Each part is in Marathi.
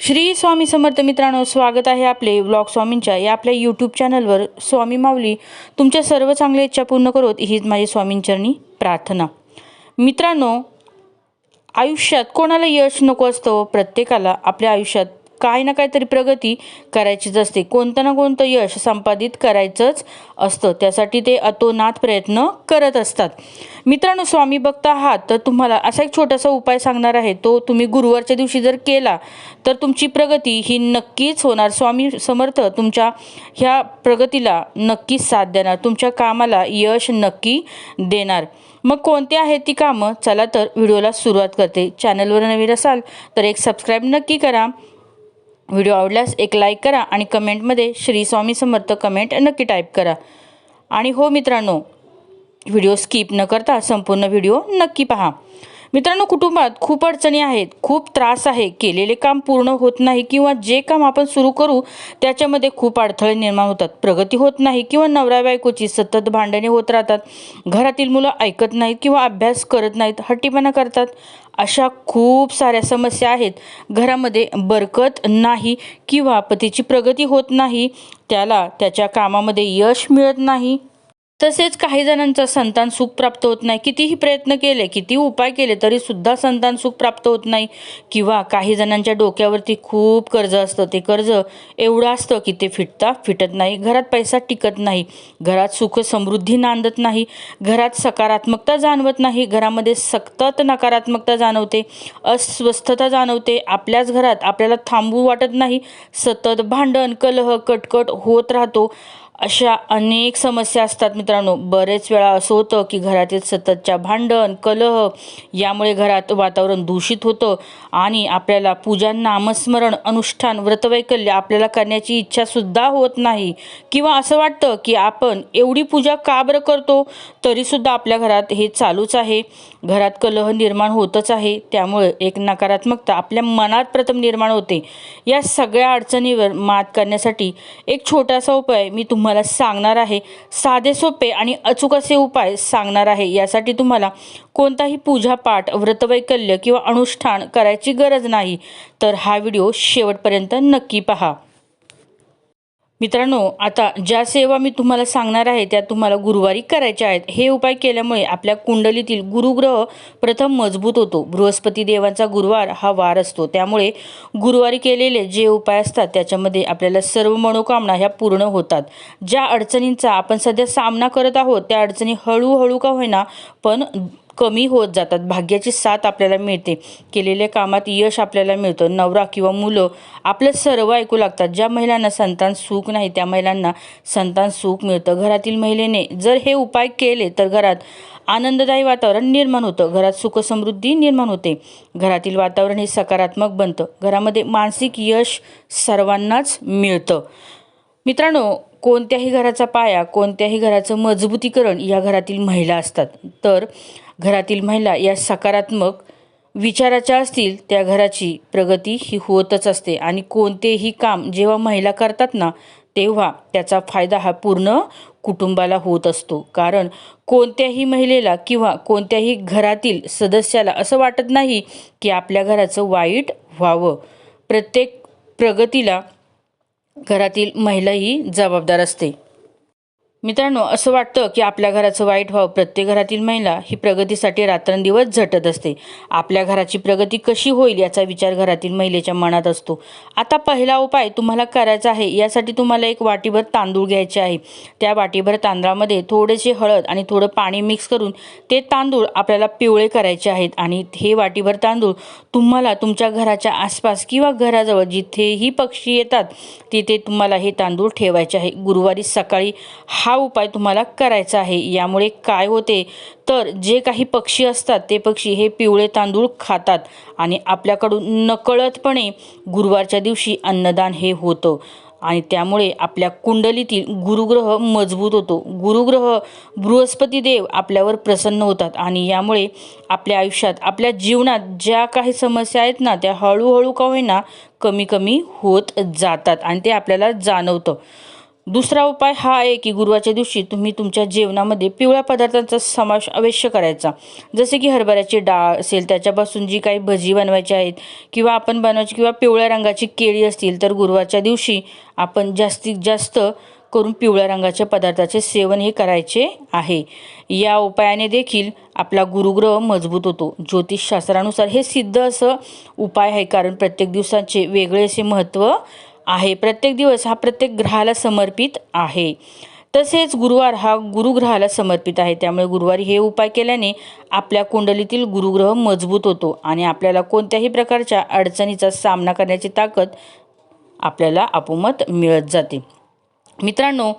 श्री स्वामी समर्थ मित्रांनो स्वागत आहे आपले व्लॉग स्वामींच्या या आपल्या यूट्यूब चॅनलवर स्वामी माऊली तुमच्या सर्व चांगल्या इच्छा पूर्ण करोत हीच माझी स्वामींचरणी प्रार्थना. मित्रांनो आयुष्यात कोणाला यश नको असतं? प्रत्येकाला आपल्या आयुष्यात काही ना काहीतरी प्रगती करायचीच असते. कोणतं ना कोणतं यश संपादित करायचंच असतं. त्यासाठी ते अतोनात प्रयत्न करत असतात. मित्रांनो स्वामी भक्त आहात तर तुम्हाला असा एक छोटासा उपाय सांगणार आहे. तो तुम्ही गुरुवारच्या दिवशी जर केला तर तुमची प्रगती ही नक्कीच होणार. स्वामी समर्थ तुमच्या ह्या प्रगतीला नक्कीच साथ देणार. तुमच्या कामाला यश नक्की देणार. मग कोणती आहेत ती कामं? चला तर व्हिडिओला सुरुवात करते. चॅनलवर नवीन असाल तर एक सबस्क्राईब नक्की करा. व्हिडिओ आवडल्यास एक लाईक करा आणि कमेंटमध्ये श्री स्वामी समर्थ कमेंट नक्की टाईप करा. आणि हो मित्रांनो व्हिडिओ स्किप न करता संपूर्ण व्हिडिओ नक्की पहा. मित्रांनो कुटुंबात खूप अडचणी आहेत खूप त्रास आहे. केलेले काम पूर्ण होत नाही किंवा जे काम आपण सुरू करू त्याच्यामध्ये खूप अडथळे निर्माण होतात. प्रगती होत नाही किंवा नवरा बायकोची सतत भांडणे होत राहतात. घरातील मुलं ऐकत नाहीत किंवा अभ्यास करत नाहीत हट्टीपणा करतात. अशा खूप साऱ्या समस्या आहेत. घरामध्ये बरकत नाही किंवा पतीची प्रगती होत नाही त्याला त्याच्या कामामध्ये यश मिळत नाही. तसेच काही जणांचा संतान सुख प्राप्त होत नाही. कितीही प्रयत्न केले किती उपाय केले तरी सुद्धा संतान सुख प्राप्त होत नाही. किंवा काही जणांच्या डोक्यावरती खूप कर्ज असतं. ते कर्ज एवढं असतं की ते फिटता फिटत नाही. घरात पैसा टिकत नाही. घरात सुख समृद्धी नांदत नाही. घरात सकारात्मकता जाणवत नाही. घरामध्ये सतत नकारात्मकता जाणवते. अस्वस्थता जाणवते. आपल्याच घरात आपल्याला थांबू वाटत नाही. सतत भांडण कलह कटकट होत राहतो. अशा अनेक समस्या असतात मित्रांनो. बरेच वेळा असं होतं की घरातील सततच्या भांडण कलह यामुळे घरात वातावरण दूषित होतं आणि आपल्याला पूजा नामस्मरण अनुष्ठान व्रतवैकल्य आपल्याला करण्याची इच्छासुद्धा होत नाही. किंवा असं वाटतं की आपण एवढी पूजा का बरं करतो? तरीसुद्धा आपल्या घरात हे चालूच आहे. घरात कलह निर्माण होतच आहे. त्यामुळे एक नकारात्मकता आपल्या मनात प्रथम निर्माण होते. या सगळ्या अडचणीवर मात करण्यासाठी एक छोटासा उपाय मी तुम्हाला सांगणार आहे. साधे सोपे आणि अचूक असे उपाय सांगणार आहे. यासाठी तुम्हाला कोणताही पूजापाठ व्रतवैकल्य किंवा अनुष्ठान करायची गरज नाही. तर हा व्हिडिओ शेवटपर्यंत नक्की पहा. मित्रांनो आता ज्या सेवा मी तुम्हाला सांगणार आहे त्या तुम्हाला गुरुवारी करायच्या आहेत. हे उपाय केल्यामुळे आपल्या कुंडलीतील गुरुग्रह प्रथम मजबूत होतो. बृहस्पती देवांचा गुरुवार हा वार असतो. त्यामुळे गुरुवारी केलेले जे उपाय असतात त्याच्यामध्ये आपल्याला सर्व मनोकामना ह्या पूर्ण होतात. ज्या अडचणींचा आपण सध्या सामना करत आहोत त्या अडचणी हळूहळू का होईना पण कमी होत जातात. भाग्याची साथ आपल्याला मिळते. केलेल्या कामात यश आपल्याला मिळतं. नवरा किंवा मुलं आपलं सर्व ऐकू लागतात. ज्या महिलांना संतान सुख नाही त्या महिलांना संतान सुख मिळतं. घरातील महिलेने जर हे उपाय केले तर घरात आनंददायी वातावरण निर्माण होतं. घरात सुखसमृद्धी निर्माण होते. घरातील वातावरण हे सकारात्मक बनतं. घरामध्ये मानसिक यश सर्वांनाच मिळतं. मित्रांनो कोणत्याही घराचा पाया कोणत्याही घराचं मजबूतीकरण या घरातील महिला असतात. तर घरातील महिला या सकारात्मक विचाराच्या असतील त्या घराची प्रगती ही होतच असते. आणि कोणतेही काम जेव्हा महिला करतात ना तेव्हा त्याचा फायदा हा पूर्ण कुटुंबाला होत असतो. कारण कोणत्याही महिलेला किंवा कोणत्याही घरातील सदस्याला असं वाटत नाही की आपल्या घराचं वाईट व्हावं. प्रत्येक प्रगतीला घरातील महिला ही जबाबदार असते. मित्रांनो असं वाटतं की आपल्या घराचं वाईट व्हावं. प्रत्येक घरातील महिला ही प्रगतीसाठी रात्रंदिवस झटत असते. आपल्या घराची प्रगती कशी होईल याचा विचार घरातील महिलेच्या मनात असतो. आता पहिला उपाय तुम्हाला करायचा आहे यासाठी तुम्हाला एक वाटीभर तांदूळ घ्यायचे आहे. त्या वाटीभर तांदळामध्ये थोडेसे हळद आणि थोडं पाणी मिक्स करून ते तांदूळ आपल्याला पिवळे करायचे आहेत आणि हे वाटीभर तांदूळ तुम्हाला तुमच्या घराच्या आसपास किंवा घराजवळ जिथेही पक्षी येतात तिथे तुम्हाला हे तांदूळ ठेवायचे आहे. गुरुवारी सकाळी हा हा उपाय तुम्हाला करायचा आहे? यामुळे काय होते? तर जे काही पक्षी असतात ते पक्षी हे पिवळे तांदूळ खातात आणि आपल्याकडून नकळतपणे गुरुवारच्या दिवशी अन्नदान हे होतं. आणि त्यामुळे आपल्या कुंडलीतील गुरुग्रह मजबूत होतो. गुरुग्रह बृहस्पती देव आपल्यावर प्रसन्न होतात आणि यामुळे आपल्या आयुष्यात आपल्या जीवनात ज्या काही समस्या आहेत ना त्या हळूहळू का होईना कमी कमी होत जातात आणि ते आपल्याला जाणवतं. दुसरा उपाय हा आहे की गुरुवारच्या दिवशी तुम्ही तुमच्या जेवणामध्ये पिवळ्या पदार्थांचा समावेश अवश्य करायचा. जसे की हरभऱ्याची डाळ असेल त्याच्यापासून जी काही भजी बनवायची आहेत किंवा आपण बनवायची किंवा पिवळ्या रंगाची केळी असतील तर गुरुवारच्या दिवशी आपण जास्तीत जास्त करून पिवळ्या रंगाच्या पदार्थाचे सेवन हे करायचे आहे. या उपायाने देखील आपला गुरुग्रह मजबूत होतो. ज्योतिषशास्त्रानुसार हे सिद्ध असं उपाय आहे कारण प्रत्येक दिवसाचे वेगळे असे महत्त्व आहे. प्रत्येक दिवस हा प्रत्येक ग्रहाला समर्पित आहे. तसेच गुरुवार हा गुरुग्रहाला समर्पित आहे. त्यामुळे गुरुवारी हे उपाय केल्याने आपल्या कुंडलीतील गुरुग्रह मजबूत होतो आणि आपल्याला कोणत्याही प्रकारच्या अडचणीचा सामना करण्याची ताकद आपल्याला आपोमत मिळत जाते. मित्रांनो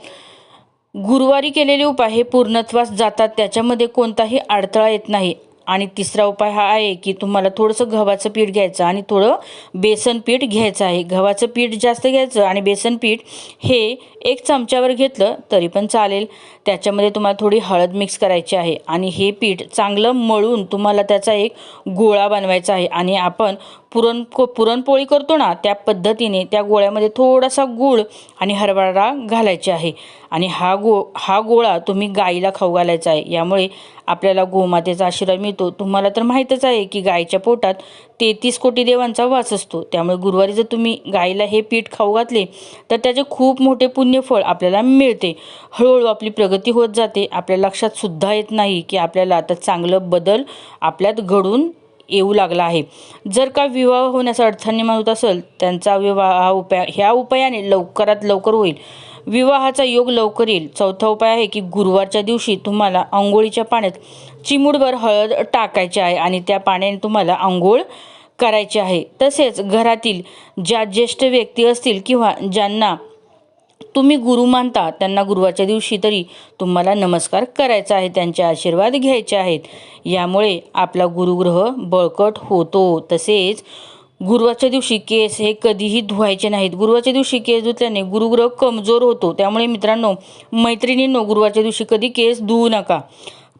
गुरुवारी केलेले उपाय हे पूर्णत्वास जातात. त्याच्यामध्ये कोणताही अडथळा येत नाही. आणि तिसरा उपाय हा आहे की तुम्हाला थोडंसं गव्हाचं पीठ घ्यायचं आणि थोडं बेसन पीठ घ्यायचं आहे. गव्हाचं पीठ जास्त घ्यायचं आणि बेसन पीठ हे एक चमच्यावर घेतलं तरी पण चालेल. त्याच्यामध्ये तुम्हाला थोडी हळद मिक्स करायची आहे आणि हे पीठ चांगलं मळून तुम्हाला त्याचा एक गोळा बनवायचा आहे आणि आपण पुरण को पुरणपोळी करतो ना त्या पद्धतीने त्या गोळ्यामध्ये थोडासा गूळ आणि हरभरा घालायचे आहे. आणि हा गो हा गोळा तुम्ही गाईला खाऊ घालायचा आहे. यामुळे आपल्याला गोमातेचा आशीर्वाद मिळतो. तुम्हाला तर माहीतच आहे की गायीच्या पोटात तेहतीस कोटी देवांचा वास असतो. त्यामुळे गुरुवारी जर तुम्ही गाईला हे पीठ खाऊ घातले तर त्याचे खूप मोठे पुण्यफळ आपल्याला मिळते. हळूहळू आपली प्रगती होत जाते. आपल्या लक्षात सुद्धा येत नाही की आपल्याला आता चांगलं बदल आपल्यात घडून येऊ लागला आहे. जर का विवाह होण्याचा अडथळा निर्माण होत असेल त्यांचा विवाह हा उपाय ह्या उपायाने लवकरात लवकर होईल. विवाहाचा योग लवकर येईल. चौथा उपाय आहे की गुरुवारच्या दिवशी तुम्हाला आंघोळीच्या पाण्यात चिमूडभर हळद टाकायची आहे आणि त्या पाण्याने तुम्हाला आंघोळ करायची आहे. तसेच घरातील ज्या ज्येष्ठ व्यक्ती असतील किंवा ज्यांना तुम्ही गुरु मानता त्यांना गुरुवारच्या दिवशी तरी तुम्हाला नमस्कार करायचा आहे त्यांचे आशीर्वाद घ्यायचे आहेत. यामुळे आपला गुरुग्रह बळकट होतो. तसेच गुरुवारच्या दिवशी केस हे कधीही धुवायचे नाहीत. गुरुवारच्या दिवशी केस धुतल्याने गुरुग्रह कमजोर होतो. त्यामुळे मित्रांनो मैत्रिणींनो गुरुवारच्या दिवशी कधी केस धुवू नका.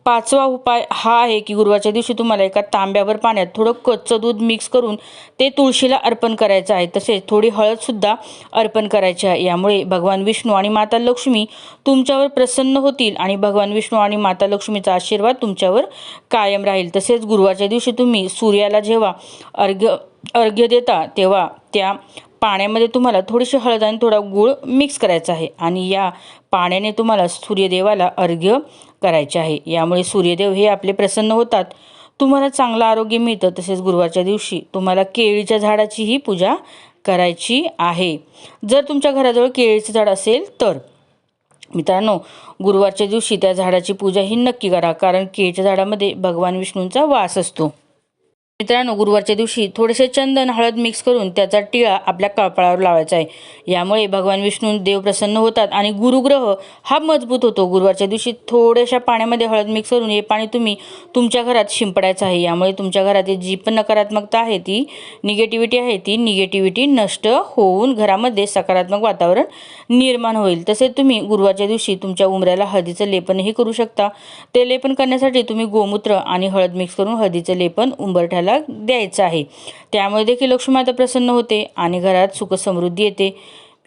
पाचवा उपाय हा आहे की गुरुवारच्या दिवशी तुम्हाला एका तांब्यावर पाण्यात थोडं कच्चं दूध मिक्स करून ते तुळशीला अर्पण करायचं आहे. तसेच थोडी हळदसुद्धा अर्पण करायची आहे. यामुळे भगवान विष्णू आणि माता लक्ष्मी तुमच्यावर प्रसन्न होतील आणि भगवान विष्णू आणि माता लक्ष्मीचा आशीर्वाद तुमच्यावर कायम राहील. तसेच गुरुवारच्या दिवशी तुम्ही सूर्याला जेव्हा अर्घ्य अर्घ्य देता तेव्हा त्या पाण्यामध्ये तुम्हाला थोडीशी हळद आणि थोडा गूळ मिक्स करायचा आहे. आणि या पाण्याने तुम्हाला सूर्यदेवाला अर्घ्य करायचे आहे. यामुळे सूर्यदेव हे आपले प्रसन्न होतात. तुम्हाला चांगलं आरोग्य मिळतं. तसेच गुरुवारच्या दिवशी तुम्हाला केळीच्या झाडाचीही पूजा करायची आहे. जर तुमच्या घराजवळ केळीचं झाड असेल तर मित्रांनो गुरुवारच्या दिवशी त्या झाडाची पूजा ही नक्की करा. कारण केळीच्या झाडामध्ये भगवान विष्णूंचा वास असतो. मित्रांनो गुरुवारच्या दिवशी थोडेसे चंदन हळद मिक्स करून त्याचा टिळा आपल्या कपाळावर लावायचा आहे. यामुळे भगवान विष्णू देव प्रसन्न होतात आणि गुरुग्रह हा मजबूत होतो. गुरुवारच्या दिवशी थोड्याशा पाण्यामध्ये हळद मिक्स करून हे पाणी तुम्ही तुमच्या घरात शिंपडायचं आहे. यामुळे तुमच्या घरात जी पण नकारात्मकता आहे ती निगेटिव्हिटी आहे ती निगेटिव्हिटी नष्ट होऊन घरामध्ये सकारात्मक वातावरण निर्माण होईल. तसेच तुम्ही गुरुवारच्या दिवशी तुमच्या उमऱ्याला हळदीचं लेपनही करू शकता. ते लेपन करण्यासाठी तुम्ही गोमूत्र आणि हळद मिक्स करून हळदीचं लेपन उंबरठ्याला द्यायचं आहे. त्यामुळे देखील लक्ष्मीमाता प्रसन्न होते आणि घरात सुख समृद्धी येते.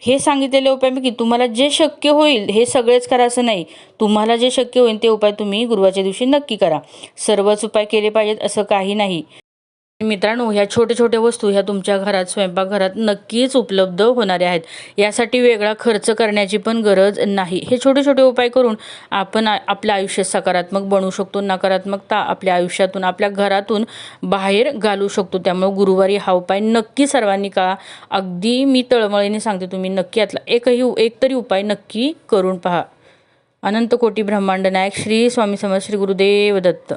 हे सांगितलेले उपायापैकी तुम्हाला जे शक्य होईल हे सगळेच करा असं नाही. तुम्हाला जे शक्य होईल ते उपाय तुम्ही गुरुवारच्या दिवशी नक्की करा. सर्वच उपाय केले पाहिजेत असं काही नाही. मित्रांनो ह्या छोट्या छोट्या वस्तू ह्या तुमच्या घरात स्वयंपाकघरात नक्कीच उपलब्ध होणाऱ्या आहेत. यासाठी वेगळा खर्च करण्याची पण गरज नाही. हे छोटे छोटे उपाय करून आपण आपलं आयुष्य सकारात्मक बनवू शकतो नकारात्मकता आपल्या आयुष्यातून आपल्या घरातून बाहेर घालू शकतो. त्यामुळे गुरुवारी हा उपाय नक्की सर्वांनी का अगदी मी तळमळीने सांगते तुम्ही नक्की यातला एकही एक तरी उपाय नक्की करून पहा. अनंत कोटी ब्रह्मांड नायक श्री स्वामी समर्थ श्री गुरुदेव दत्त.